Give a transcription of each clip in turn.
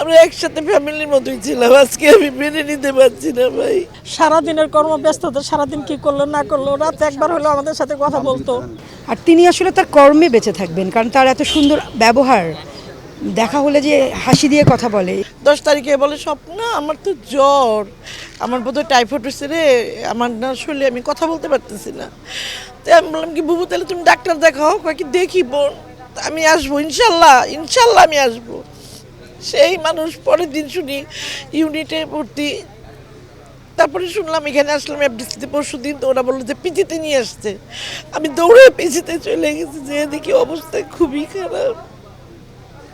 আমরা একসাথে ফ্যামিলির মতোই ছিলাম। আজকে আমি মেনে নিতে পারছি না ভাই। সারাদিনের কর্মব্যস্ততা সারাদিন কি করল না করল রাতে একবার হলো আমাদের সাথে কথা বলতো। আর তিনি আসলে তার কর্মে বেঁচে থাকবেন কারণ তার এত সুন্দর ব্যবহার। দেখা হলে যে হাসি দিয়ে কথা বলে। দশ তারিখে বলে স্বপ্ন আমার তো জ্বর। আমার বোধহয় টাইফয়েড হচ্ছে রে। আমার না শরীরে আমি কথা বলতে পারতেছি না। তো আমি বললাম কি বুবু তাহলে তুমি ডাক্তার দেখাও কয়েক দেখি বোন। আমি আসব ইনশাল্লাহ ইনশাল্লাহ আমি আসব। সেই মানুষ পরের দিন শুনি ইউনিটে ভর্তি। তারপরে শুনলাম এখানে আসলাম এফডিসিতে পরশু দিন তো ওরা বলল যে পিজিতে নিয়ে আসছে। আমি দৌড়ে পিজিতে চলে গেছি যে দেখি অবস্থা খুবই খারাপ।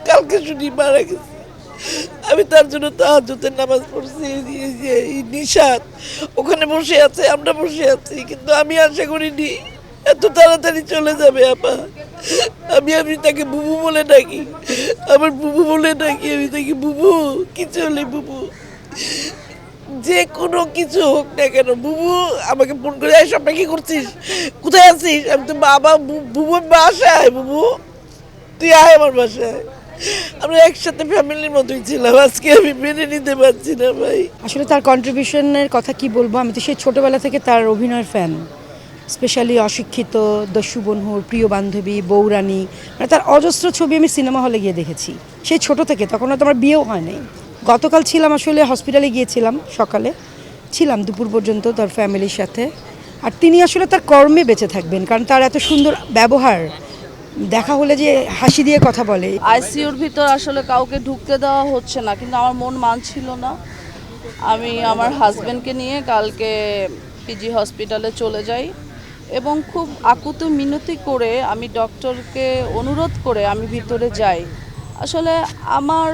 কালকে শুনি মারা গেছে। আমি তার জন্য তাহাজুতের নামাজ পড়ছি নিশাত। ওখানে বসে আছে, আমরা বসে আছি, কিন্তু আমি আশা করিনি এত তাড়াতাড়ি চলে যাবে, আপা। আমি আমি তাকে বুবু বলে ডাকি। আমার বুবু বলে ডাকি, আমি তাকে, বুবু কি চলে বুবু, যে কোনো কিছু হোক না কেন, বুবু, আমাকে ফোন করে, এই সব কি করছিস? কোথায় আছিস? আমি তো বাবা বুবু বাসায়, বুবু। তুই আয় আমার বাসায়। আমরা একসাথে ফ্যামিলির মতোই ছিলাম। আজকে আমি মেনে নিতে পারছি না, ভাই। আসলে তার কন্ট্রিবিউশনের কথা কি বলব? আমি তো সেই ছোটোবেলা থেকে তার অভিনয়ের ফ্যান স্পেশালি অশিক্ষিত, দস্যু বনহুর, প্রিয় বান্ধবী বৌরানী মানে তার অজস্র ছবি আমি সিনেমা হলে গিয়ে দেখেছি। সেই ছোট থেকে, তখন হয়তো আমার বিয়েও হয় নাই। গতকাল ছিলাম আসলে হসপিটালে গিয়েছিলাম সকালে। ছিলাম দুপুর পর্যন্ত তার ফ্যামিলির সাথে। আর তিনি আসলে তার কর্মে বেঁচে থাকবেন, কারণ তার এত সুন্দর ব্যবহার, দেখা হলে যে হাসি দিয়ে কথা বলে। আইসিইউর ভিতর আসলে কাউকে ঢুকতে দেওয়া হচ্ছে না, কিন্তু আমার মন মানছিল না। আমি আমার হাজব্যান্ডকে নিয়ে কালকে পিজি হসপিটালে চলে যাই। এবং খুব আকুত মিনতি করে আমি ডক্টরকে অনুরোধ করে আমি ভিতরে যাই। আসলে আমার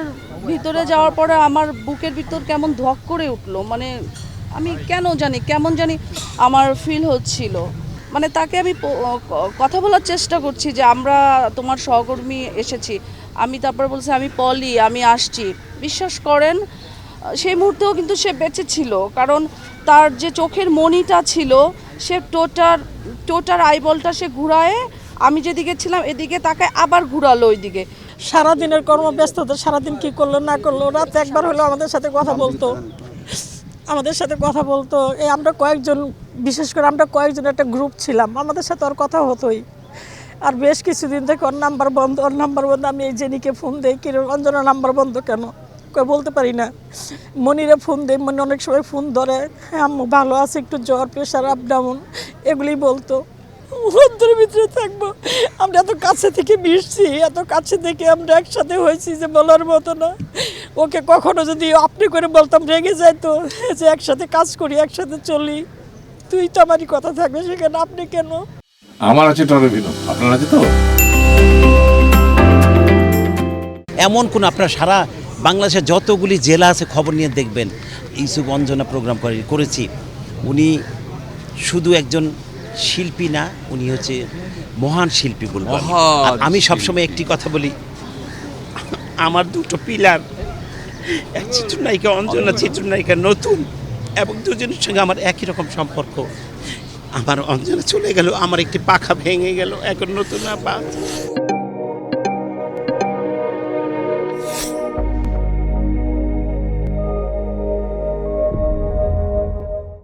ভিতরে যাওয়ার পরে আমার বুকের ভিতর কেমন ধক করে উঠল মানে আমি কেন জানি, কেমন জানি আমার ফিল হচ্ছিল। মানে তাকে আমি কথা বলার চেষ্টা করছি যে আমরা তোমার সহকর্মী এসেছি, আমি তারপর বলছি, আমি পলি, আমি আসছি। বিশ্বাস করেন সেই মুহূর্তেও কিন্তু সে বেঁচে ছিল, কারণ তার যে চোখের মণিটা ছিল সে টোটার টোটার আইবলটা সে ঘুরায় আমি যেদিকে ছিলাম এদিকে তাকে আবার ঘুরালো ওইদিকে। সারাদিনের কর্মব্যস্ততা সারাদিন কি করল না করল রাতে একবার হলো আমাদের সাথে কথা বলতো। আমাদের সাথে কথা বলতো। এই আমরা কয়েকজন বিশেষ করে আমরা কয়েকজন একটা গ্রুপ ছিলাম। আমাদের সাথে ওর কথা হতোই। আর বেশ কিছুদিন থেকে ওর নাম্বার বন্ধ ওর নাম্বার বন্ধ। আমি এই জেনিকে ফোন দিই কি রে, অঞ্জনার নাম্বার বন্ধ কেন? বলতে পারি না। মনিরে ফোন দেই মনি অনেক সময় ফোন ধরে হ্যাঁ আম্মু ভালো আছে একটু জ্বর প্রেশার আপ ডাউন এগুলি বলতো। অন্তরের ভিতরে থাকব। আমরা এত কাছে থেকে মিশছি এত কাছে থেকে আমরা একসাথে হয়েছি যে বলার মতো না। ওকে কখনো যদি আপনি করে বলতাম রেগে যাইতো যে একসাথে কাজ করি একসাথে চলি। তুই তো আমারই কথা থাকবে সেখানে আপনি কেন? আমার আছে টরবিনো আপনার আছে তো? এমন কোন আপনার সারা বাংলাদেশের যতগুলি জেলা আছে খবর নিয়ে দেখবেন। ইউসুফ অঞ্জনা প্রোগ্রাম করে করেছি। উনি শুধু একজন শিল্পী না উনি হচ্ছে মহান শিল্পী বলব আমি। সবসময় একটি কথা বলি আমার দুটো পিলার এক চিত্রনায়িকা অঞ্জনা চিত্রনায়িকা নতুন এবং দুজনের সঙ্গে আমার একই রকম সম্পর্ক। আমার অঞ্জনা চলে গেল আমার একটি পাখা ভেঙে গেল এখন নতুন আবার।